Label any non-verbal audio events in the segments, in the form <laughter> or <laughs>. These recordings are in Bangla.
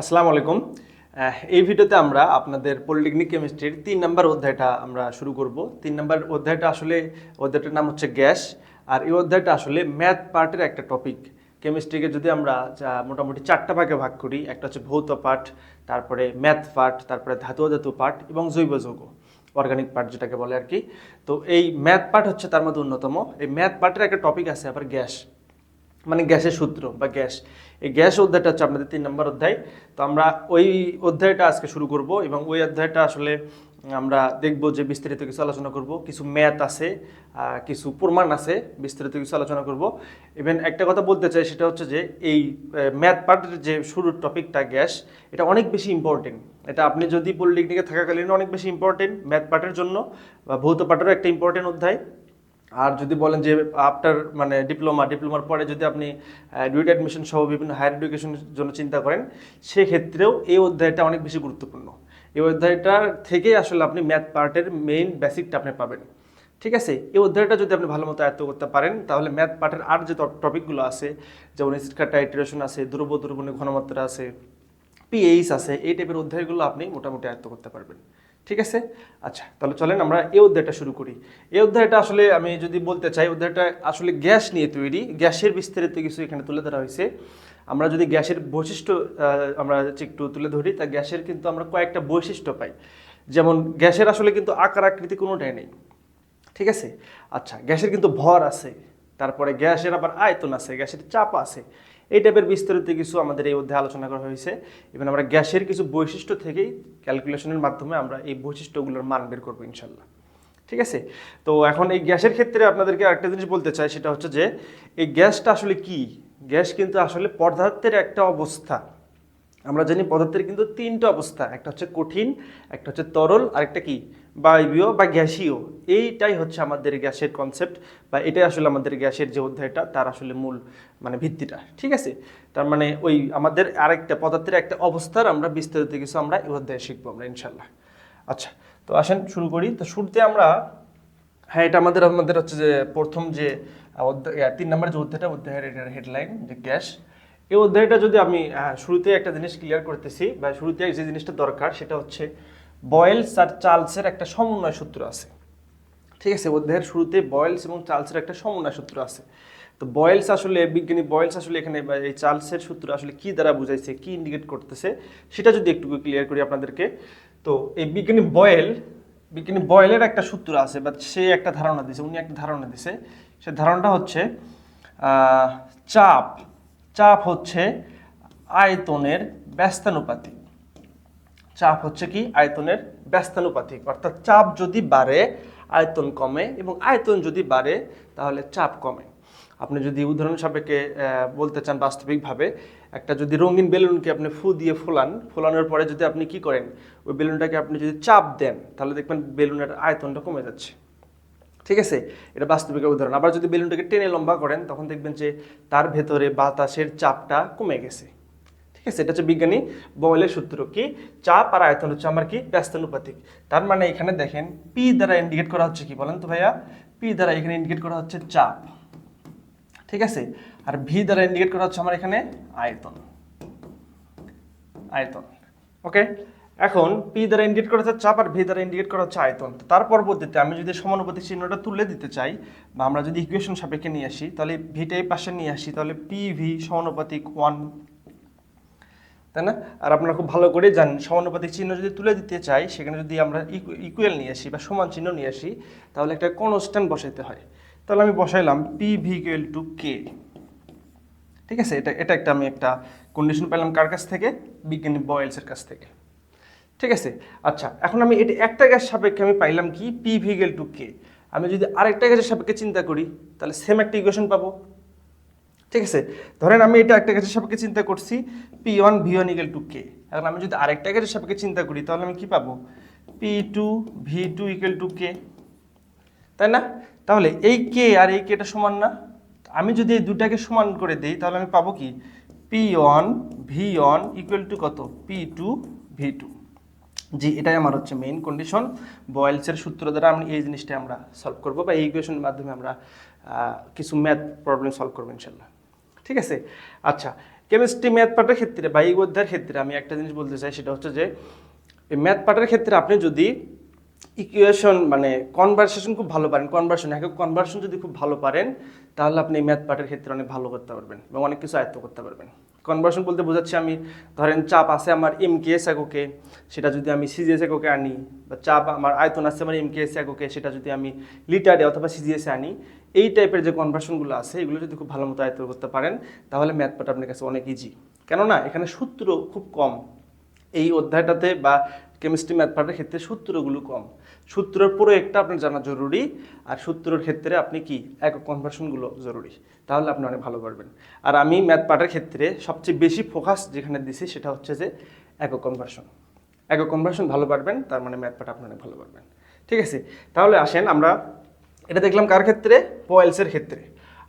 আসসালামু আলাইকুম। এই ভিডিওতে আমরা আপনাদের পলিটেকনিক কেমিস্ট্রির তিন নম্বর অধ্যায়টা আমরা শুরু করব। তিন নম্বর অধ্যায়টা আসলে, অধ্যায়টার নাম হচ্ছে গ্যাস। আর এই অধ্যায়টা আসলে ম্যাথ পার্টের একটা টপিক কেমিস্ট্রিকে যদি আমরা মোটামুটি চারটা ভাগে ভাগ করি, একটা হচ্ছে ভৌত পাঠ তারপরে ম্যাথ পার্ট তারপরে ধাতু ধাতু পার্ট এবং জৈব যৌগ অর্গানিক পার্ট যেটাকে বলে আর কি। তো এই ম্যাথ পার্ট হচ্ছে তার মধ্যে অন্যতম। এই ম্যাথ পার্টের একটা টপিক আছে আবার গ্যাস। মানে গ্যাসের সূত্র বা গ্যাস। এই গ্যাস অধ্যায়টা হচ্ছে আপনাদের তিন নম্বর অধ্যায়। তো আমরা ওই অধ্যায়টা আজকে শুরু করব এবং ওই অধ্যায়টা আসলে আমরা দেখব যে বিস্তারিত কিছু আলোচনা করব। কিছু ম্যাথ আছে কিছু প্রমাণ আছে, বিস্তারিত কিছু আলোচনা করব। ইভেন একটা কথা বলতে চাই সেটা হচ্ছে যে এই ম্যাথ পার্টের যে শুরুর টপিকটা গ্যাস, এটা অনেক বেশি ইম্পর্টেন্ট এটা আপনি যদি পলিটেকনিকে থাকাকালীন অনেক বেশি ইম্পর্টেন্ট ম্যাথ পার্টের জন্য বা ভৌত পার্টেরও একটা ইম্পর্টেন্ট অধ্যায়। আর যদি বলেন যে আফটার মানে ডিপ্লোমা ডিপ্লোমার পরে যদি আপনি ডুইট অ্যাডমিশন সহ বিভিন্ন হায়ার এডুকেশনের জন্য চিন্তা করেন, সেক্ষেত্রেও এই অধ্যায়টা অনেক বেশি গুরুত্বপূর্ণ। এই অধ্যায়টার থেকেই আসলে আপনি ম্যাথ পার্টের মেইন বেসিকটা আপনি পাবেন। ঠিক আছে? এই অধ্যায়টা যদি আপনি ভালো মতো আয়ত্ত করতে পারেন, তাহলে ম্যাথ পার্টের আর যে টপিকগুলো আছে, যেমন টাইট্রেশন আছে, দ্রব্য দ্রবণের ঘনমাত্রা আছে পিএইচ আছে, এই টাইপের অধ্যায়গুলো আপনি মোটামুটি আয়ত্ত করতে পারবেন। ঠিক আছে? আচ্ছা তাহলে চলেন আমরা এই অধ্যায়টা শুরু করি। এই অধ্যায়টা আসলে আমি যদি বলতে চাই, অধ্যায়টা আসলে গ্যাস নিয়ে তৈরি, গ্যাসের বিস্তারিত কিছু এখানে তুলে ধরা হয়েছে। আমরা যদি গ্যাসের বৈশিষ্ট্য আমরা একটু তুলে ধরি, তা গ্যাসের কিন্তু আমরা কয়েকটা বৈশিষ্ট্য পাই। যেমন, গ্যাসের আসলে কিন্তু আকার আকৃতি কোনোটাই নেই। ঠিক আছে? আচ্ছা গ্যাসের কিন্তু ভর আছে, তারপরে গ্যাসের আবার আয়তন আছে, গ্যাসের চাপ আছে। এই টাইপের বিস্তারিত কিছু আমাদের এই অধ্যায়ে আলোচনা করা হয়েছে। এবং আমরা গ্যাসের কিছু বৈশিষ্ট্য থেকেই ক্যালকুলেশনের মাধ্যমে আমরা এই বৈশিষ্ট্যগুলোর মান বের করব ইনশাল্লাহ ঠিক আছে? তো এখন এই গ্যাসের ক্ষেত্রে আপনাদেরকে আরেকটা জিনিস বলতে চাই, সেটা হচ্ছে যে, এই গ্যাসটা আসলে কি? গ্যাস কিন্তু আসলে পদার্থের একটা অবস্থা। আমরা জানি পদার্থের কিন্তু তিনটা অবস্থা, একটা হচ্ছে কঠিন, একটা হচ্ছে তরল আর একটা কি? বায়বীয় বা গ্যাসীয়, এইটাই হচ্ছে আমাদের গ্যাসের কনসেপ্ট বা এটাই আসলে আমাদের গ্যাসের যে অধ্যায়টা, তার আসলে মূল মানে ভিত্তিটা, ঠিক আছে? তার মানে ওই আমাদের আরেকটা পদার্থের একটা অবস্থার আমরা বিস্তারিত কিছু আমরা এই অধ্যায়ে শিখব আমরা ইনশাল্লাহ আচ্ছা তো আসেন শুরু করি। তো শুরুতে আমরা হ্যাঁ এটা আমাদের আমাদের হচ্ছে যে প্রথম যে অধ্যায় তিন নম্বর যে অধ্যায়টা, অধ্যায়ের এটার হেডলাইন যে গ্যাস। এই অধ্যায়টা যদি আমি শুরুতে একটা জিনিস ক্লিয়ার করতেছি বা শুরুতে যে জিনিসটা দরকার, সেটা হচ্ছে বয়েলস আর চার্লসের একটা সমন্বয় সূত্র আছে। ঠিক আছে, অধ্যায়ের শুরুতে বয়েলস এবং চার্লসের একটা সমন্বয় সূত্র আছে। তো বয়েলস আসলে, বিজ্ঞানী বয়েলস আসলে এখানে এই চার্লসের সূত্র আসলে কি দ্বারা বুঝাইছে, কি ইন্ডিকেট করতেছে, সেটা যদি একটু ক্লিয়ার করি আপনাদেরকে। তো এই বিজ্ঞানী বয়েল, বিজ্ঞানী বয়েলের একটা সূত্র আছে বা সে একটা ধারণা দিছে, উনি একটা ধারণা দিছে। সে ধারণাটা হচ্ছে চাপ চাপ হচ্ছে আয়তনের ব্যস্তানুপাতিক। চাপ হচ্ছে কি? আয়তনের ব্যস্তানুপাতিক। অর্থাৎ চাপ যদি বাড়ে, আয়তন কমে এবং আয়তন যদি বাড়ে, তাহলে চাপ কমে। আপনি যদি উদাহরণ সাপেক্ষে বলতে চান বাস্তবিকভাবে, একটা যদি রঙিন বেলুনকে আপনি ফু দিয়ে ফোলান, ফোলানোর পরে যদি আপনি কি করেন? ওই বেলুনটাকে আপনি যদি চাপ দেন, তাহলে দেখবেন বেলুনের আয়তনটা কমে যাচ্ছে। ঠিক আছে? এটা বাস্তবিক উদাহরণ। আবার যদি বেলুনটাকে টেনে লম্বা করেন, তখন দেখবেন যে তার ভেতরে বাতাসের চাপটা কমে গেছে। ঠিক আছে? এটা হচ্ছে বিজ্ঞানী বয়েলের সূত্র কি? চাপ আর আয়তন হচ্ছে আমার কি? ব্যস্তানুপাতিক। তার মানে এখানে দেখেন পি দ্বারা ইন্ডিকেট করা হচ্ছে কি? বলেন তো ভাইয়া। পি দ্বারা এখানে ইন্ডিকেট করা হচ্ছে চাপ। ঠিক আছে? আর ভি দ্বারা ইন্ডিকেট করা হচ্ছে আমার এখানে আয়তন। আয়তন। ওকে এখন পি দ্বারা ইন্ডিকেট করা হচ্ছে চাপ আর ভি দ্বারা ইন্ডিকেট করা হচ্ছে আয়তন। তার পরবর্তীতে আমি যদি সমানুপাতিক চিহ্নটা তুলে দিতে চাই বা আমরা যদি ইকুয়েশন সাপেক্ষে নিয়ে আসি, তাহলে ভিটা এই পাশে নিয়ে আসি, তাহলে পি ভি সমানুপাতিক ওয়ান তাই না? আর আপনারা খুব ভালো করে জানেন, সমানুপাতিক চিহ্ন যদি তুলে দিতে চাই, সেখানে যদি আমরা ইকুয়াল নিয়ে আসি বা সমান চিহ্ন নিয়ে আসি, তাহলে একটা কনস্ট্যান্ট বসাইতে হয়। তাহলে আমি বসাইলাম P V equal to K ঠিক আছে? এটা এটা একটা আমি একটা কন্ডিশন পেলাম কার কাছ থেকে? বিজ্ঞানী বয়েলসের কাছ থেকে। ঠিক আছে? আচ্ছা এখন আমি এটা একটা গ্যাস সাপেক্ষে আমি পাইলাম কি? পি ভি ভিগেল টু কে আমি যদি আরেকটা গ্যাসের সাপেক্ষে চিন্তা করি, তাহলে সেম একটা ইকুয়েশন পাবো। ঠিক আছে? ধরেন আমি এটা একটা গ্যাসের সাপেক্ষে চিন্তা করছি P one V one equal to K এখন আমি যদি আরেকটা গ্যাসের সাপেক্ষে চিন্তা করি, তাহলে আমি কি পাবো? P two V two equal to K তাই না? তাহলে এই কে আর এই কেটা সমান না। আমি যদি এই দুটাকে সমান করে দিই, তাহলে আমি পাবো কি? P one V one equal to কত? পি টু ভি টু জি, এটাই আমার হচ্ছে মেইন কন্ডিশন বয়েলসের সূত্র দ্বারা আমি এই জিনিসটা আমরা সলভ করব বা এই ইকুয়েশনের মাধ্যমে আমরা কিছু ম্যাথ প্রবলেম সলভ করব ইনশাল্লাহ ঠিক আছে? আচ্ছা কেমিস্ট্রি ম্যাথ পার্টের ক্ষেত্রে বা এই ক্ষেত্রে আমি একটা জিনিস বলতে চাই, সেটা হচ্ছে যে ম্যাথ পার্টের ক্ষেত্রে আপনি যদি ইকুয়েশন মানে কনভারসেশন খুব ভালো পারেন কনভার্সন একক কনভার্সন যদি খুব ভালো পারেন, তাহলে আপনি ম্যাথ পার্টের ক্ষেত্রে অনেক ভালো করতে পারবেন এবং অনেক কিছু আয়ত্ত করতে পারবেন। কনভার্সন বলতে বোঝাচ্ছি আমি, ধরেন চাপ আছে আমার এম কে এস এককে, সেটা যদি আমি সিজিএস এককে আনি, বা চাপ আমার আয়তন আছে আমার এম কে এস এককে, সেটা যদি আমি লিটারে অথবা সিজিএস আনি এই টাইপের যে কনভার্সনগুলো আছে, এগুলো যদি খুব ভালো মতো আয়ত্ত করতে পারেন, তাহলে ম্যাথ আপনার কাছে অনেক ইজি কেননা, এখানে সূত্র খুব কম। এই অধ্যায়টাতে বা কেমিস্ট্রি ম্যাথ পার্টের ক্ষেত্রে সূত্রগুলো কম। সূত্রের পুরো একটা আপনার জানা জরুরি, আর সূত্রের ক্ষেত্রে আপনি কি? একক কনভার্সনগুলো জরুরি। তাহলে আপনি অনেক ভালো পারবেন আর আমি ম্যাথ পার্টের ক্ষেত্রে সবচেয়ে বেশি ফোকাস যেখানে দিছি, সেটা হচ্ছে যে একক কনভার্সন একক কনভার্সন ভালো পারবেন, তার মানে ম্যাথ পার্ট আপনি অনেক ভালো পারবেন। ঠিক আছে? তাহলে আসেন, আমরা এটা দেখলাম কার ক্ষেত্রে? পয়েলসের ক্ষেত্রে।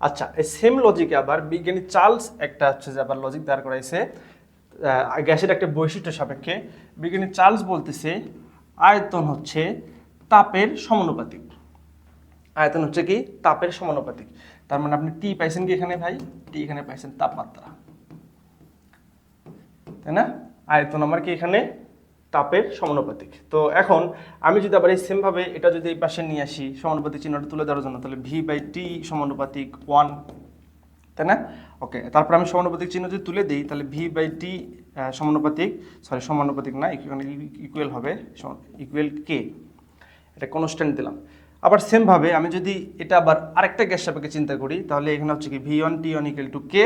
আচ্ছা এই সেম লজিকে আবার বিজ্ঞানী চার্লস একটা হচ্ছে যে আবার লজিক দাঁড় করাইছে গ্যাসের একটা বৈশিষ্ট্য সাপেক্ষে। বিজ্ঞানী চার্লস বলতেছে, আয়তন হচ্ছে তাপের সমানুপাতিক। আয়তন হচ্ছে কি? তাপের সমানুপাতিক। তার মানে আপনি টি পাইছেন কি এখানে ভাই? টি এখানে পাইছেন তাপমাত্রা। তাই না? আয়তন আমার কি এখানে? তাপের সমানুপাতিক। তো এখন আমি যদি আবার এই সেমভাবে এটা যদি এই পাশে নিয়ে আসি, সমানুপাতিক চিহ্নটা তুলে দেওয়ার জন্য, তাহলে ভি বাই টি সমানুপাতিক ওয়ান তাই না? ওকে তারপর আমি সমানুপাতিক চিহ্ন যদি তুলে দিই, তাহলে ভি বাই টি সমানুপাতিক সরি সমানুপাতিক না ইকুয়াল হবে ইকুয়াল কে এটা কনস্ট্যান্ট দিলাম। আবার সেমভাবে আমি যদি এটা আবার আরেকটা গ্যাস সাপেক্ষে চিন্তা করি, তাহলে এখানে হচ্ছে কি V one T one equal to K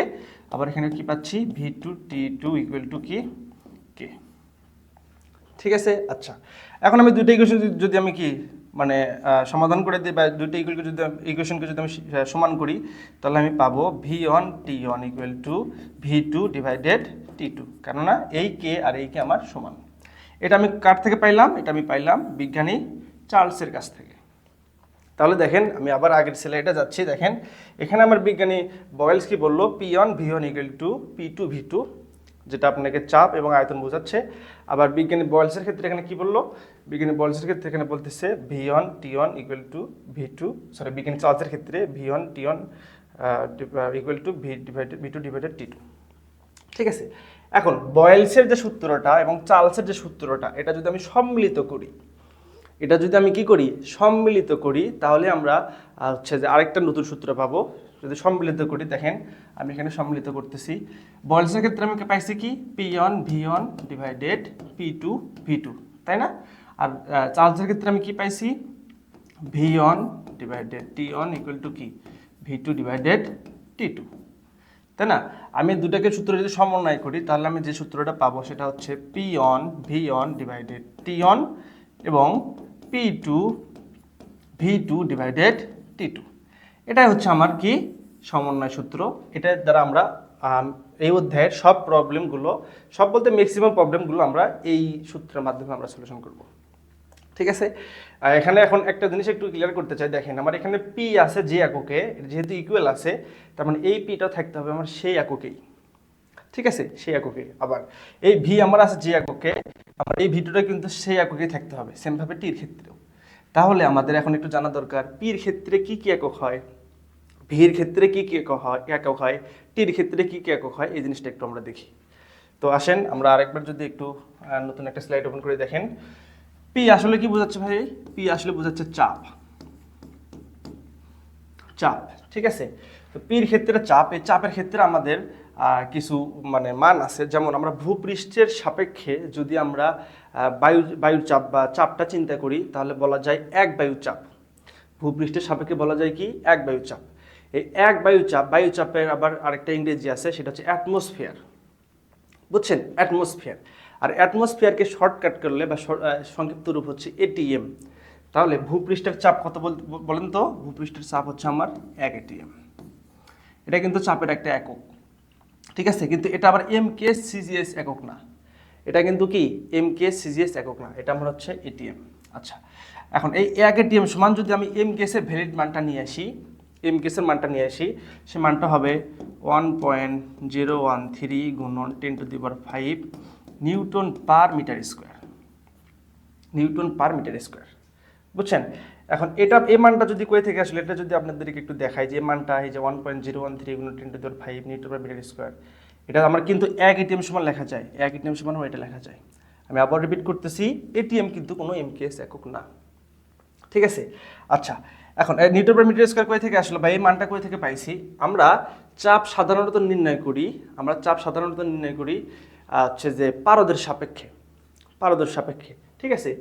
আবার এখানে কি পাচ্ছি? V two T two equal to কি কে ঠিক আছে? আচ্ছা। এখন আমি দুইটা ইকুয়েশন যদি আমি কি মানে সমাধান করে দিই বা দুইটা ইকুয়ালকে যদি ইকুয়েশনকে যদি আমি সমান করি, তাহলে আমি পাবো V one T one equal to V two divided T two কেননা এই কে আর এই কে আমার সমান। এটা আমি কার থেকে পাইলাম? এটা আমি পাইলাম বিজ্ঞানী চার্লসের কাছ থেকে। তাহলে দেখেন, আমি আবার আগের স্লাইডে যাচ্ছি। দেখেন, এখানে আমার বিজ্ঞানী বয়েলস কি বলল? P one V one equal to P two V two যেটা আপনাকে চাপ এবং আয়তন বোঝাচ্ছে। আবার বিজ্ঞানী বয়েলসের ক্ষেত্রে এখানে কি বলল? বিজ্ঞানী বয়েলসের ক্ষেত্রে এখানে বলতেছে V one T one equal to V two sorry বিজ্ঞানী চার্লসের ক্ষেত্রে V one T one equal to V divided V two divided T two ঠিক আছে? এখন বয়েলসের যে সূত্রটা এবং চার্লসের যে সূত্রটা, এটা যদি আমি সম্মিলিত করি, এটা যদি আমি কি করি? সম্মিলিত করি, তাহলে আমরা হচ্ছে যে আরেকটা নতুন সূত্র পাবো যদি সম্মিলিত করি, দেখেন, আমি এখানে সম্মিলিত করতেছি। বয়েলসের ক্ষেত্রে আমি পাইছি কি? P one V one divided P two V two তাই না? আর চার্লসের ক্ষেত্রে আমি কি পাইছি? V one divided T one equal to কি? V two divided T two তাই না? আমি দুটাকে সূত্র যদি সমন্বয় করি, তাহলে আমি যে সূত্রটা পাবো সেটা হচ্ছে P one V one divided T one এবং P two V two divided T two এটাই হচ্ছে আমার কি সমন্বয় সূত্র। এটার দ্বারা আমরা এই অধ্যায়ের সব প্রবলেমগুলো সব বলতে ম্যাক্সিমাম প্রবলেমগুলো আমরা এই সূত্রের মাধ্যমে আমরা সলিউশন করব। ঠিক আছে? এখানে এখন একটা জিনিস একটু ক্লিয়ার করতে চাই, দেখেন আমার এখানে পি আছে যে এককে, যেহেতু ইকুয়াল আছে, তার মানে এই পিটা থাকতে হবে আমার সেই এককেই। ঠিক আছে? সেই এককে। আবার এই ভি আমার আছে যে এককে, আমার এই ভিডিওটা কিন্তু সেই এককেই থাকতে হবে সেমভাবে টির ক্ষেত্রেও। তাহলে আমাদের এখন একটু জানা দরকার পির ক্ষেত্রে কি কি একক হয়? ভির ক্ষেত্রে কি কি হয় একক হয়, টির ক্ষেত্রে কি কি একক হয়, এই জিনিসটা একটু আমরা দেখি। তো আসেন, আমরা আরেকবার যদি একটু নতুন একটা স্লাইড ওপেন করে দেখেন। পি আসলে কি বোঝাচ্ছে ভাই? পি আসলে বোঝাচ্ছে চাপ। চাপ, ঠিক আছে? তো পির ক্ষেত্রে চাপ, এই চাপের ক্ষেত্রে আমাদের কিছু মানে মান আছে। যেমন আমরা ভূপৃষ্ঠের সাপেক্ষে যদি আমরা বায়ু, বায়ুর চাপ বা চাপটা চিন্তা করি, তাহলে বলা যায় এক বায়ু চাপ। ভূপৃষ্ঠের সাপেক্ষে বলা যায় কি? এক বায়ু চাপ। এই এক বায়ু চাপ বায়ু চাপের আবার আরেকটা ইংরেজি আছে, সেটা হচ্ছে অ্যাটমসফিয়ার বুঝছেন? অ্যাটমসফিয়ার আর অ্যাটমসফিয়ারকে শর্টকাট করলে বা সংক্ষিপ্ত রূপ হচ্ছে এটিএম তাহলে ভূপৃষ্ঠের চাপ কত বল- বলেন তো? ভূপৃষ্ঠের চাপ হচ্ছে আমার এক এটিএম এটা কিন্তু চাপের একটা একক। ঠিক আছে? কিন্তু এটা আবার এম কে সিজিএস একক না। এটা কিন্তু কি? এম কে সিজিএস একক না। এটা আমার হচ্ছে এটিএম আচ্ছা। এখন এই এক এটিএম সমান যদি আমি এম কেসের ভ্যালিড মানটা নিয়ে আসি এম কেসের মানটা নিয়ে আসি। সে মানটা হবে one point zero one three গুণন ten to the power five newton per metre square. Newton per metre square. বুঝছেন? এখন এটা, এই মানটা যদি কই থেকে আসলে, এটা যদি আপনাদেরকে একটু দেখাই যে মানটা, এই যে one point zero one three গুণ ten to five newton per metre square, এটা আমার কিন্তু এক এটিএম সমান লেখা যায়। এক এটিএম সমান এটা লেখা যায়। আমি আবার রিপিট করতেছি এটিএম কিন্তু কোনো এমকেএস একক না। ঠিক আছে? আচ্ছা এখন নিউটন পার মিটার স্কয়ার কই থেকে আসলো? বা এই মানটা কই থেকে পাইছি? আমরা চাপ সাধারণত নির্ণয় করি, আমরা চাপ সাধারণত নির্ণয় করি হচ্ছে যে পারদের সাপেক্ষে পারদের সাপেক্ষে, ঠিক আছে?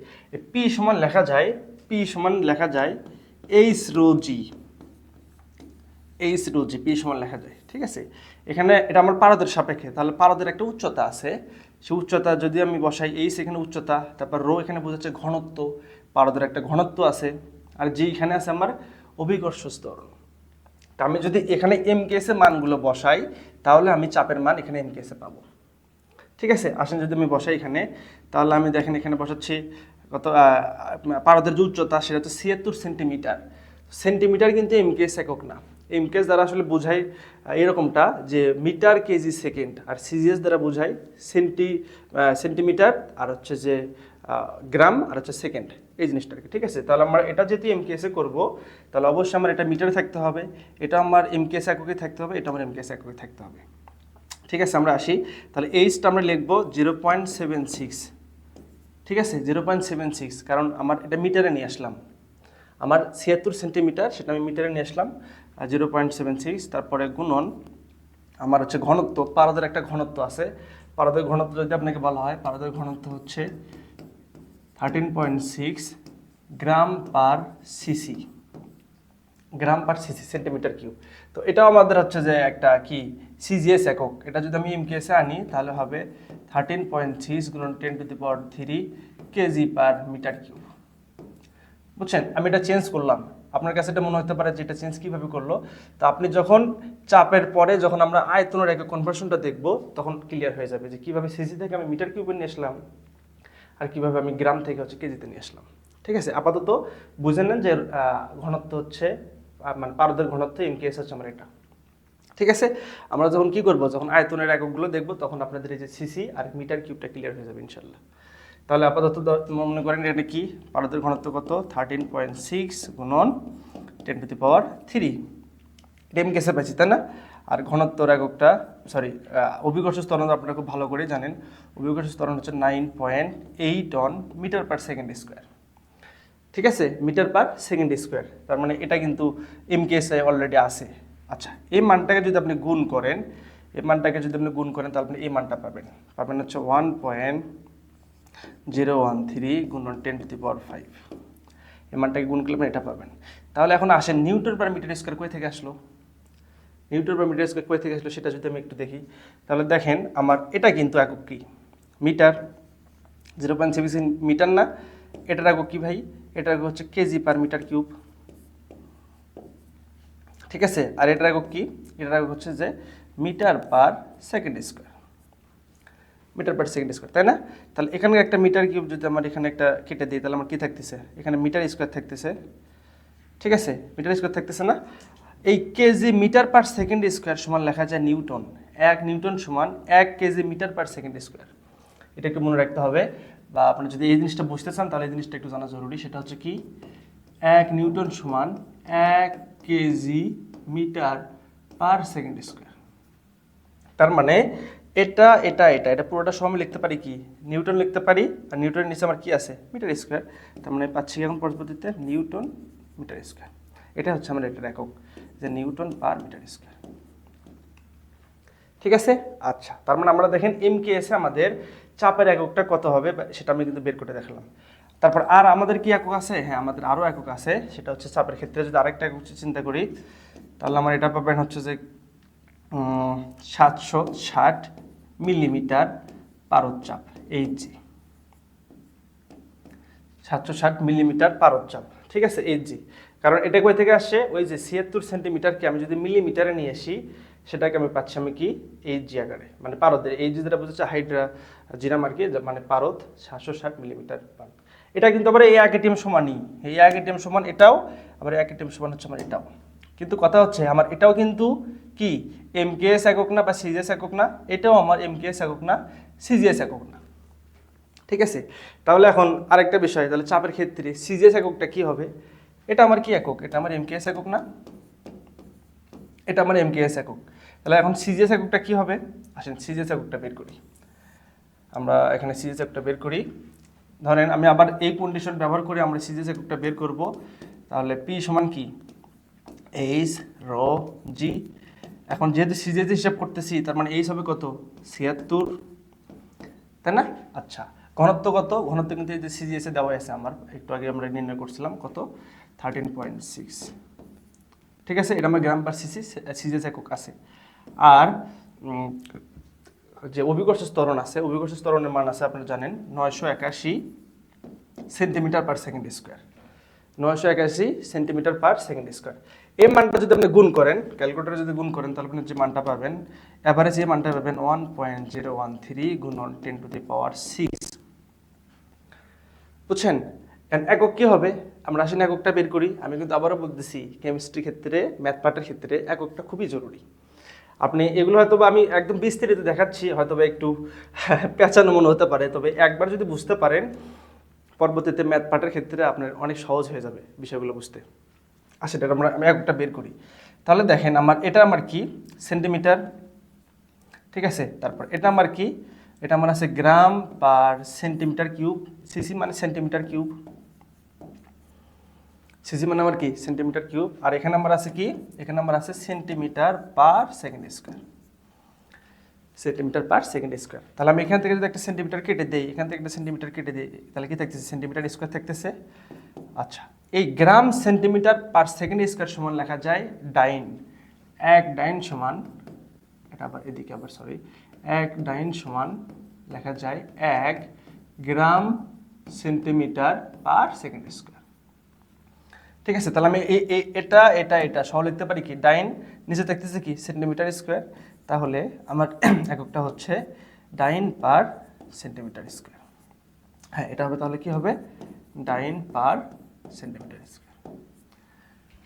পি সমান লেখা যায় পি সমান লেখা যায় H rho G H rho G P সমান লেখা যায়, ঠিক আছে? এখানে এটা আমার পারদের সাপেক্ষে, তাহলে পারদের একটা উচ্চতা আছে। সেই উচ্চতা যদি আমি বসাই এইচ এখানে উচ্চতা, তারপর রো এখানে বোঝাচ্ছে ঘনত্ব, পারদের একটা ঘনত্ব আছে আর জি এখানে আছে আমার অভিকর্ষ স্তর তা আমি যদি এখানে এম কেসে মানগুলো বসাই তাহলে আমি চাপের মান এখানে এম কেসে পাবো। ঠিক আছে? আসেন যদি আমি বসাই এখানে তাহলে আমি দেখেন এখানে বসাচ্ছি কত পারদের যে উচ্চতা সেটা হচ্ছে ছিয়াত্তর সেন্টিমিটার। সেন্টিমিটার কিন্তু এমকেএস একক না। এমকেএস দ্বারা আসলে আহ, এরকমটা যে মিটার কেজি সেকেন্ড আর সিজিএস দ্বারা বোঝায় সেন্টি সেন্টিমিটার আর হচ্ছে যে গ্রাম আর হচ্ছে সেকেন্ড। এই জিনিসটাকে, ঠিক আছে? তাহলে আমরা এটা যেহেতু এমকেএসে করব, তাহলে অবশ্যই আমার এটা মিটারে থাকতে হবে। এটা আমার এমকেএস এককে থাকতে হবে, এটা আমার এমকেএস এককে থাকতে হবে। ঠিক আছে, আমরা আসি। তাহলে এইচটা আমরা লিখব জিরো পয়েন্ট সেভেন সিক্স ঠিক আছে? জিরো পয়েন্ট সেভেন সিক্স কারণ আমার এটা মিটারে নিয়ে আসলাম। আমার ছিয়াত্তর সেন্টিমিটার, সেটা আমি মিটারে নিয়ে আসলাম জিরো পয়েন্ট সেভেন সিক্স তারপরে গুণন, আমার হচ্ছে ঘনত্ব, পারদের একটা ঘনত্ব আছে। পারদের ঘনত্ব যদি আপনাকে বলা হয়, পারদের ঘনত্ব হচ্ছে thirteen point six gram per CC gram per CC centimetre cube তো এটাও আমাদের হচ্ছে যে একটা কি সিজিএস একক। এটা যদি আমি এমকেএসে আনি, তাহলে হবে থার্টিন পয়েন্ট সিক্স গুণন ten to the power three KG per metre cube বুঝছেন? আমি এটা চেঞ্জ করলাম। আপনার কাছে এটা মনে হতে পারে যে এটা চেঞ্জ কীভাবে করল? তো আপনি যখন চাপের পরে যখন আমরা আয়তনের একটা কনভার্সনটা দেখব, তখন ক্লিয়ার হয়ে যাবে যে কীভাবে সিসি থেকে আমি মিটার কিউবে নিয়ে আসলাম। আর কীভাবে আমি গ্রাম থেকে হচ্ছে কেজিতে নিয়ে আসলাম। ঠিক আছে? আপাতত বুঝে নেন যে ঘনত্ব হচ্ছে মানে পারদের ঘনত্ব এমকেএস হচ্ছে আমার এটা। ঠিক আছে? আমরা যখন কি করব? যখন আয়তনের এককগুলো দেখব, তখন আপনাদের এই যে সিসি আর মিটার কিউবটা ক্লিয়ার হয়ে যাবে ইনশাল্লাহ। তাহলে আপাতত মনে করেন এটা কি? পারদের ঘনত্ব কত? থার্টিন পয়েন্ট সিক্স গুণন ten to the power three এটা এম কেসে পাইছি, তাই না? আর ঘনত্বর এককটা সরি অভিকর্ষ স্তরণ আপনারা খুব ভালো করে জানেন। অভিকর্ষ স্তরণ হচ্ছে nine point eight on metre per second square ঠিক আছে? মিটার পার সেকেন্ড স্কোয়ার তার মানে এটা কিন্তু এম এমকেএসে অলরেডি আছে। আচ্ছা এই মানটাকে যদি আপনি গুণ করেন, এই মানটাকে যদি আপনি গুণ করেন, তাহলে আপনি এই মানটা পাবেন। পাবেন হচ্ছে one point zero one three গুণন ten to the power five এই মানটাকে গুণ করলে আপনি এটা পাবেন। তাহলে এখন আসেন নিউটন পার মিটার স্কোয়ার কই থেকে আসলো? নিউটন পার মিটার স্কোয়ার কই থেকে আসলো সেটা যদি আমি একটু দেখি, তাহলে দেখেন আমার এটা কিন্তু একক কি? Metre zero point seven metre না, এটার একক কি ভাই? এটার একক হচ্ছে কেজি পার মিটার কিউব ঠিক আছে? আর এটার একক কি? এটার একক হচ্ছে যে metre per second square metre per second square তাই না? তাহলে এখানে একটা মিটার কিউব যদি আমার এখানে একটা কেটে দিই, তাহলে আমার কি থাকতেছে? এখানে মিটার স্কোয়ার থাকতেছে। ঠিক আছে? মিটার স্কোয়ার থাকতেছে না? এই KG metre per second square সমান লেখা যায় নিউটন। এক নিউটন সমান এক KG metre per second square. এটা একটু মনে রাখতে হবে। বা আপনি যদি এই জিনিসটা বুঝতে চান, তাহলে এই জিনিসটা একটু জানা জরুরি। সেটা হচ্ছে কি, এক নিউটন সমান এক KG metre per second square. তার মানে এটা এটা এটা এটা পুরোটা সময় লিখতে পারি কি? নিউটন লিখতে পারি। আর নিউটনের নিচে আমার কি আছে? Metre square. তার মানে পাচ্ছি এখন পরবর্তীতে? Newton metre square. এটা হচ্ছে আমার এটার একক। যে নিউটন পার মিটার স্কোয়ার ঠিক আছে? আচ্ছা তার মানে আমরা দেখেন এম কে এসে আমাদের চাপের এককটা কত হবে সেটা আমি কিন্তু বের করে দেখালাম। তারপর আর আমাদের কি একক আছে? হ্যাঁ আমাদের আরও একক আছে, সেটা হচ্ছে চাপের ক্ষেত্রে যদি আরেকটা একক চিন্তা করি, তাহলে আমার এটা পাবেন হচ্ছে যে সাতশো ষাট মিলিমিটার পারদ চাপ এই এইচজি সাতশো ষাট মিলিমিটার পারদ চাপ, ঠিক আছে এইচজি কারণ এটা কই থেকে আসছে ওই যে ছিয়াত্তর সেন্টিমিটারকে আমি যদি মিলিমিটারে নিয়ে আসি, সেটাকে আমি পাচ্ছি আমি কি? এইচজি আকারে মানে পারদের এইচজি যেটা বোঝাচ্ছে হাইড্রা জিরাম আর কি মানে পারদ সাতশো ষাট মিলিমিটার এটা কিন্তু আবার এই এক এটিএম সমানই। এই এক এটিএম সমান এটাও, আবার এক এটিএম সমান হচ্ছে আমার এটাও। কিন্তু কথা হচ্ছে, আমার এটাও কিন্তু কি? এমকেএস একক না বা সিজিএস একক না, এটাও আমার এম এমকেএস একক না সিজিএস একক না। ঠিক আছে? তাহলে এখন আরেকটা বিষয়, তাহলে চাপের ক্ষেত্রে সিজিএস এককটা কি হবে? এটা আমার কি একক? এটা আমার এমকেএস একক না? এটা আমার এমকেএস একক। তাহলে এখন সিজিএস এককটা কি হবে? আসেন সিজিএস এককটা বের করি। আমরা এখানে সিজিএস এককটা বের করি। ধরেন আমি আবার এই কন্ডিশন ব্যবহার করে আমরা সিজিএস এককটা বের করব। তাহলে পি সমান কি? এইচ র জি এখন যেহেতু সিজিএস হিসাব করতেছি, তার মানে এইচ হবে কত? ছিয়াত্তর। তাই না? আচ্ছা ঘনত্ব কত? ঘনত্ব কিন্তু এই যে সিজিএসে দেওয়া আছে আমার। একটু আগে আমরা নির্ণয় করছিলাম কত? থার্টিন পয়েন্ট সিক্স ঠিক আছে? এটা আমার গ্রাম পার সিসি সিজিএস একক আছে। আর যে অভিকর্ষ স্তরণ আছে, অভিকর্ষ স্তরণের মান আছে, আপনারা জানেন, নয়শো একাশি সেন্টিমিটার পার সেকেন্ড স্কোয়ার নয়শো একাশি সেন্টিমিটার পার সেকেন্ড স্কোয়ার এই মানটা যদি আপনি গুণ করেন ক্যালকুলেটারে যদি গুণ করেন, তাহলে আপনি যে মানটা পাবেন অ্যাভারেজ এই মানটা পাবেন one point zero one three গুণ ten to the power six বুঝছেন? And একক কি হবে? আমরা আসেন এককটা বের করি। আমি কিন্তু আবারও বলতেছি কেমিস্ট্রি ক্ষেত্রে ম্যাথ পার্টের ক্ষেত্রে এককটা খুবই জরুরি। আপনি এগুলো হয়তো বা আমি একদম বিস্তারিত দেখাচ্ছি হয়তো বা একটু <laughs> পেঁচানো মনে হতে পারে। তবে একবার যদি বুঝতে পারেন, পরবর্তীতে ম্যাথ পার্টের ক্ষেত্রে আপনার অনেক সহজ হয়ে যাবে বিষয়গুলো বুঝতে। আসে এটা আমরা, আমি এককটা বের করি। তাহলে দেখেন আমার, এটা আমার কি? সেন্টিমিটার ঠিক আছে? তারপর এটা আমার কি? এটা আমার আছে gram per centimetre cube CC মানে সেন্টিমিটার কিউব সিসি মানে আমার কি? সেন্টিমিটার কিউব আর এখানে আমার আছে কি? এখানে আমার আছে centimetre per second square centimetre per second square তাহলে আমি এখান থেকে যদি একটা সেন্টিমিটার কেটে দিই, এখান থেকে একটা সেন্টিমিটার কেটে দিই, তাহলে কি থাকতেছে? সেন্টিমিটার স্কোয়ার থাকতেছে। আচ্ছা এই gram centimetre per second square সমান লেখা যায় ডাইন এক ডাইন সমান, এটা আবার এদিকে আবার সরি এক ডাইন সমান লেখা যায় এক gram centimetre per second square ঠিক আছে, তাহলে আমি এই এটা এটা এটা সহ লিখতে পারি কি? ডাইন, নিচে থাকতেছে কি? Centimetre square. তাহলে আমার <clears throat> এককটা হচ্ছে ডাইন পার সেন্টিমিটার স্কোয়ার। হ্যাঁ এটা হবে তাহলে কি হবে? Dyne per centimetre square.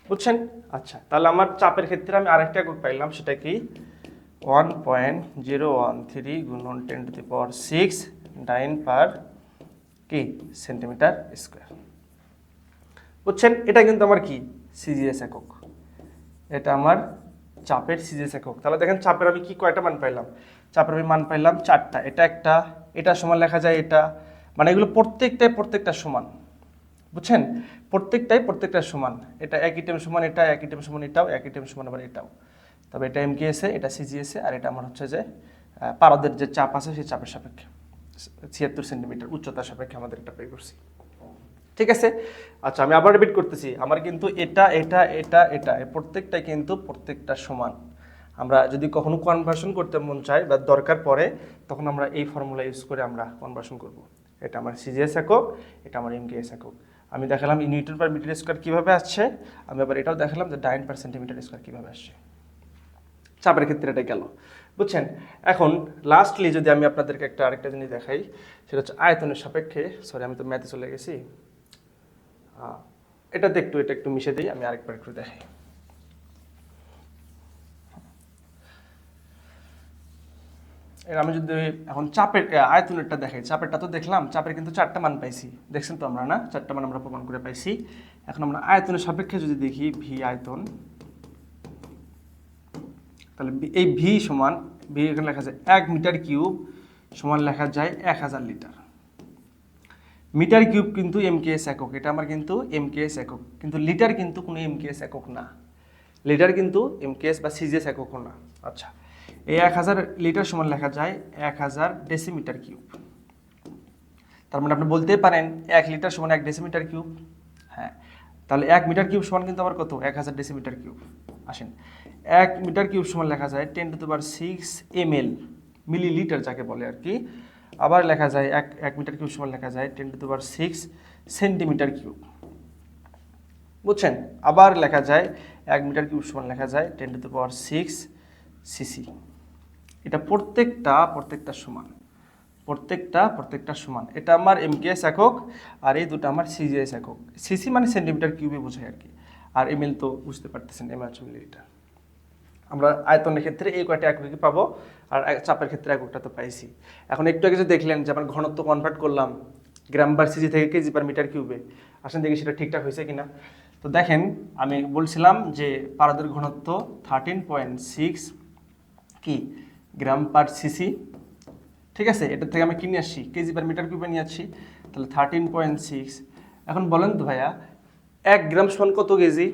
বুঝছেন? আচ্ছা তাহলে আমার চাপের ক্ষেত্রে আমি আরেকটা একক পাইলাম, সেটা কি? One point zero one three গুণন ten to the power six dyne per কি? Centimetre square. বুঝছেন? এটা কিন্তু আমার কি? সিজিএস একক। এটা আমার চাপের সিজিএস একক। তাহলে দেখেন চাপের আমি কি কয়টা মান পাইলাম? চাপের আমি মান পাইলাম চারটা। এটা একটা, এটা সমান লেখা যায় এটা। মানে এগুলো প্রত্যেকটাই প্রত্যেকটা সমান। বুঝছেন? প্রত্যেকটাই প্রত্যেকটা সমান। এটা এক ইটেম সমান এটা, এক ইটেম সমান এটাও, এক ইটেম সমান আবার এটাও। তবে এটা এম এটা সিজিএসে আর এটা আমার হচ্ছে যে পারদের যে চাপ আছে সেই চাপের সাপেক্ষে। ছিয়াত্তর সেন্টিমিটার উচ্চতার সাপেক্ষে আমাদের এটা পে করছি। ঠিক আছে? আচ্ছা আমি আবার রিপিট করতেছি। আমার কিন্তু এটা এটা এটা এটা, এই প্রত্যেকটাই কিন্তু প্রত্যেকটা সমান। আমরা যদি কখনো কনভার্সন করতে মন চাই বা দরকার পড়ে, তখন আমরা এই ফর্মুলা ইউজ করে আমরা কনভার্সন করব। এটা আমার সিজিএস একক, এটা আমার এমকেএস একক। আমি দেখালাম নিউটন পার মিটার স্কোয়ার কীভাবে আসছে, আমি আবার এটাও দেখালাম যে ডাইন পার সেন্টিমিটার স্কোয়ার কীভাবে আসছে। চাপের ক্ষেত্রে এটা গেল। বুঝছেন? এখন লাস্টলি যদি আমি আপনাদেরকে একটা আরেকটা জিনিস দেখাই, সেটা হচ্ছে আয়তনের সাপেক্ষে সরি আমি তো ম্যাথে চলে গেছি। এটাতে একটু, এটা একটু মিশে দিই, আমি আরেকবার একটু দেখাই। এর আমি যদি এখন চাপের আয়তনেরটা দেখাই, চাপেরটা তো দেখলাম, চাপের কিন্তু চারটা মান পাইছি। দেখছেন তো আমরা, না? চারটা মান আমরা প্রমাণ করে পাইছি। এখন আমরা আয়তনের সাপেক্ষে যদি দেখি ভি আয়তন, তাহলে এই ভি সমান ভি এখানে লেখা যায় এক মিটার কিউব, সমান লেখা যায় এক হাজার লিটার। মিটার কিউব কিন্তু এমকেএস একক, এটা আমার কিন্তু এমকেএস একক, কিন্তু লিটার কিন্তু কোনো এমকেএস একক না। লিটার কিন্তু এমকেএস বা সিজিএস এককও না। আচ্ছা এই এক হাজার লিটার সমান লেখা যায় এক হাজার ডেসিমিটার কিউব। তার মানে আপনি বলতে পারেন এক লিটার সমান এক ডেসিমিটার কিউব। হ্যাঁ তাহলে এক মিটার কিউব সমান কিন্তু আবার কত? এক হাজার ডেসিমিটার কিউব। আসেন, এক মিটার কিউব সমান লেখা যায় ten to power six M L, millilitre যাকে বলে আর কি। আবার লেখা যায় এক এক মিটার কিউব সমান লেখা যায় ten to power six centimetre cube বুঝছেন? আবার লেখা যায় এক মিটার কিউব সমান লেখা যায় ten to power six CC এটা প্রত্যেকটা প্রত্যেকটা সমান। প্রত্যেকটা প্রত্যেকটা সমান। এটা আমার এমকেএস একক, আর এই দুটো আমার সিজিএস একক। সিসি মানে সেন্টিমিটার কিউবে বোঝায় আর কি। আর এমএল তো বুঝতে পারতেছেন এম হচ্ছে মিলিলিটার আমরা আয়তনের ক্ষেত্রে এই কয়টা এককই পাবো, আর চাপের ক্ষেত্রে এককটা তো পাইছি। এখন একটু আগে যে দেখলেন যে আমার ঘনত্ব কনভার্ট করলাম গ্রাম পার সিজি থেকে কেজি পার মিটার কিউবে আসেন দেখি সেটা ঠিকঠাক হয়েছে কিনা। তো দেখেন, আমি বলছিলাম যে পারদের ঘনত্ব থার্টিন পয়েন্ট সিক্স কি গ্রাম পার সিসি ঠিক আছে? এটা থেকে আমি কিনে আসছি কেজি পার মিটার কিউবে নিয়ে আসছি, তাহলে থার্টিন পয়েন্ট সিক্স এখন বলেন তো ভাইয়া, এক গ্রাম সমান কত কেজি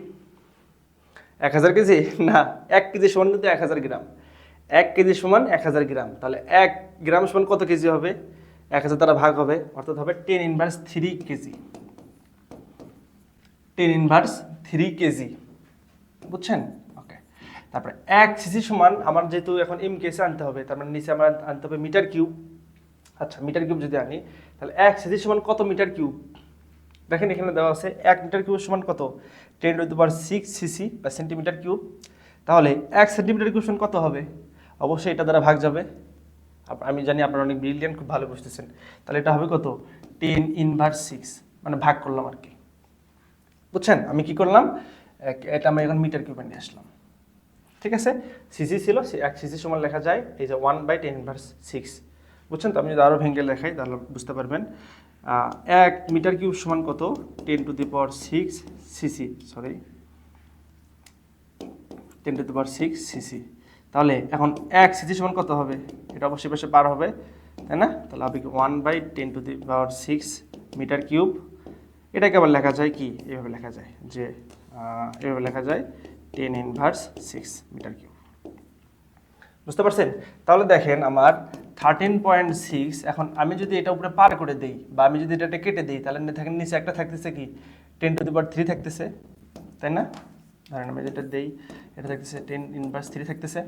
এক হাজার কেজি? না, এক কেজি সমান কিন্তু এক হাজার গ্রাম। এক কেজি সমান এক হাজার গ্রাম। তাহলে এক গ্রাম সমান কত কেজি হবে? এক হাজার দ্বারা ভাগ হবে, অর্থাৎ হবে ten inverse three KG. Ten inverse three KG. বুঝছেন? ওকে তারপরে এক সিসি সমান আমার যেহেতু এখন এম কেসে আনতে হবে, তার মানে নিচে আমার আনতে হবে মিটার কিউব আচ্ছা মিটার কিউব যদি আনি, তাহলে এক সিসি সমান কত মিটার কিউব দেখেন এখানে দেওয়া আছে, এক মিটার কিউব সমান কত? Ten to power six CC বা সেন্টিমিটার কিউব তাহলে এক সেন্টিমিটার কিউব সমান কত হবে? অবশ্যই এটা দ্বারা ভাগ যাবে। আমি জানি আপনারা অনেক ব্রিলিয়ান্ট খুব ভালো বুঝতেছেন। তাহলে এটা হবে কত? টেন ইনভার্স সিক্স মানে ভাগ করলাম আর কি। বুঝছেন? আমি কি করলাম? এটা আমি এখন মিটার কিউবে নিয়ে আসলাম। ঠিক আছে? সিসি ছিল এক সিসি সমান লেখা যায়, এই যে one by ten inverse six বুঝছেন তো? আমি যদি আরও ভেঙে লেখাই তাহলে বুঝতে পারবেন। এক মিটার কিউব সমান কত? Ten to the power six CC sorry ten to the power six CC তাহলে এখন এক সিসি সমান কত হবে? এটা অবশ্যই পাশে পার হবে, তাই না? তাহলে আপনি one by ten to the power six metre cube. এটাকে আবার লেখা যায় কি? এভাবে লেখা যায় যে এভাবে লেখা যায় ten inverse six metre cube. বুঝতে পারছেন? তাহলে দেখেন আমার থার্টিন পয়েন্ট সিক্স এখন আমি যদি এটা উপরে পার করে দিই বা আমি যদি এটাকে কেটে দিই, তাহলে দেখেন নিচে একটা থাকতেছে কি? Ten to the power three থাকতেছে, তাই না? ধরেন আমি যেটা দেই, এটা থাকতেছে টেন ইনভার্স থ্রি থাকতেছে,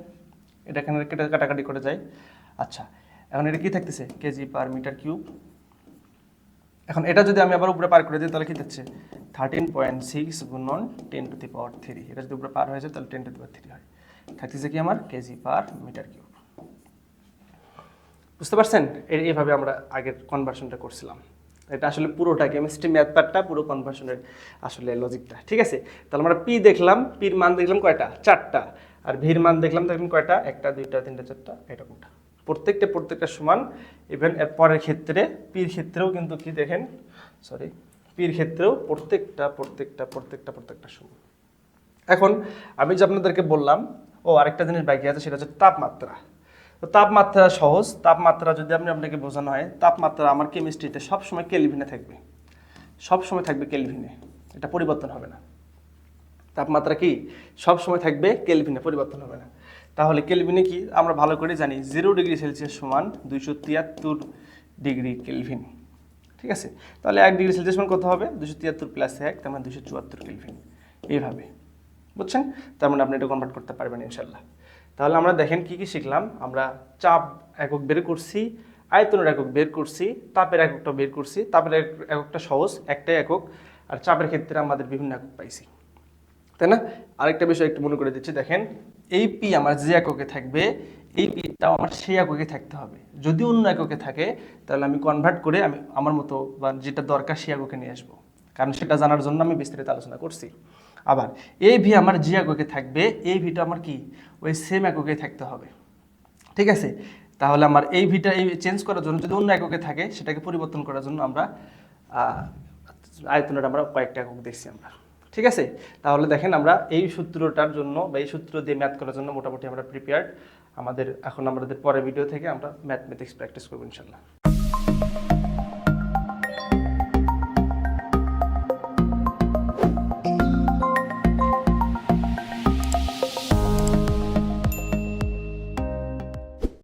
এটা এখানে কেটে কাটাকাটি করে যায় আচ্ছা এখন এটা কি থাকতেছে? কেজি পার মিটার কিউব এখন এটা যদি আমি আবার উপরে পার করে দিই, তাহলে কি থাকছে? থার্টিন পয়েন্ট সিক্স গুণন ten to the power three এটা যদি উপরে পার হয়ে যায়, তাহলে ten to the power three হয়। থাকতেছে কি আমার কেজি পার মিটার কিউব বুঝতে পারছেন? এইভাবে আমরা আগের কনভার্সনটা করছিলাম। এটা আসলে পুরোটা কেমিস্ট্রি ম্যাথ পার্টটা পুরো কনভার্সনের আসলে লজিকটা ঠিক আছে? তাহলে আমরা পি দেখলাম পির মান দেখলাম কয়টা? চারটা। আর ভির মান দেখলাম দেখলাম কয়টা? একটা, দুইটা, তিনটা, চারটা এরকমটা প্রত্যেকটা প্রত্যেকটা সমান ইভেন এর পরের ক্ষেত্রে পির ক্ষেত্রেও কিন্তু কি দেখেন? সরি পির ক্ষেত্রেও প্রত্যেকটা প্রত্যেকটা প্রত্যেকটা প্রত্যেকটা সমান। এখন আমি যে আপনাদেরকে বললাম ও আরেকটা জিনিস বাকি আছে, সেটা হচ্ছে তাপমাত্রা। তো তাপমাত্রা সহজ। তাপমাত্রা যদি আপনি আপনাকে বোঝানো হয়, তাপমাত্রা আমার কেমিস্ট্রিতে সবসময় কেলভিনে থাকবে। সবসময় থাকবে কেলভিনে এটা পরিবর্তন হবে না। তাপমাত্রা কি? সব সময় থাকবে কেলভিনে পরিবর্তন হবে না। তাহলে কেলভিনে কি? আমরা ভালো করে জানি জিরো ডিগ্রি সেলসিয়াস সমান দুইশো তিয়াত্তর ডিগ্রি কেলভিন ঠিক আছে? তাহলে এক ডিগ্রি সেলসিয়াস সমান কত হবে? দুশো তিয়াত্তর প্লাস এক, তার মানে দুশো চুয়াত্তর কেলভিন এইভাবে। বুঝছেন? তার মানে আপনি এটা কনভার্ট করতে পারবেন ইনশাল্লাহ তাহলে আমরা দেখেন কি কি শিখলাম। আমরা চাপ একক বের করছি, আয়তনের একক বের করছি, তাপের এককটা বের করছি, তাপের এক- এককটা সহজ, একটাই একক, আর চাপের ক্ষেত্রে আমাদের বিভিন্ন একক পাইছি। তাই না? আরেকটা বিষয় একটু মনে করে দিচ্ছি, দেখেন, এই পি আমার যে এককে থাকবে, এই পিটাও আমার সেই এককে থাকতে হবে। যদি অন্য এককে থাকে, তাহলে আমি কনভার্ট করে আমি, আমার মতো বা যেটা দরকার সেই এককে নিয়ে আসব। কারণ সেটা জানার জন্য আমি বিস্তারিত আলোচনা করছি। আবার এই ভি আমার যে এককে থাকবে এই ভিটা আমার কি? ওই সেম এককে থাকতে হবে। ঠিক আছে? তাহলে আমার এই ভিটা এই চেঞ্জ করার জন্য যদি অন্য এককে থাকে সেটাকে পরিবর্তন করার জন্য আমরা আহ, আয়তনের আমরা কয়েকটা একক দেখছি আমরা। ঠিক আছে? তাহলে দেখেন আমরা এই সূত্রটার জন্য বা এই সূত্র দিয়ে ম্যাথ করার জন্য মোটামুটি আমরা প্রিপেয়ার্ড আমাদের এখন আমাদের পরের ভিডিও থেকে আমরা ম্যাথমেটিক্স প্র্যাকটিস করব ইনশাল্লাহ